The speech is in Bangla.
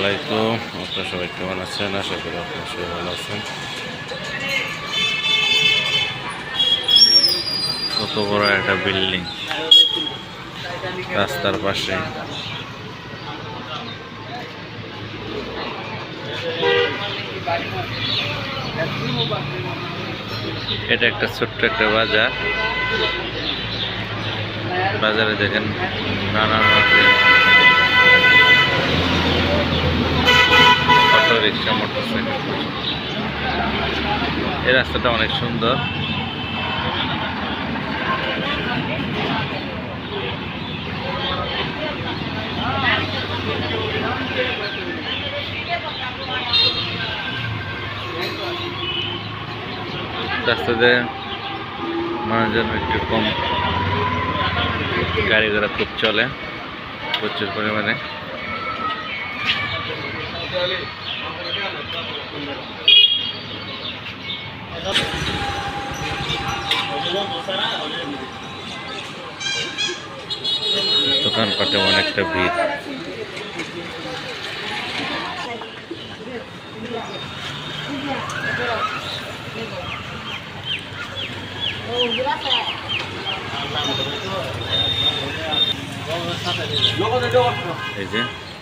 আলাইকুম। আপনারা সবাই কেমন আছেন? আশা করি আপনারা সবাই ভালো আছেন। কত বড় একটা বিল্ডিং। রাস্তার পাশে। এটা একটা ছোট্ট একটা বাজার। বাজারে দেখেন নানান রিক্সা মোটরসাইকেল এই রাস্তাটা অনেক সুন্দর। রাস্তাতে মানুষজন একটু কম গাড়ি ঘোড়া খুব চলে, প্রচুর পরিমাণে। দোকানপাটে অনেকটা ভিড়। এই যে।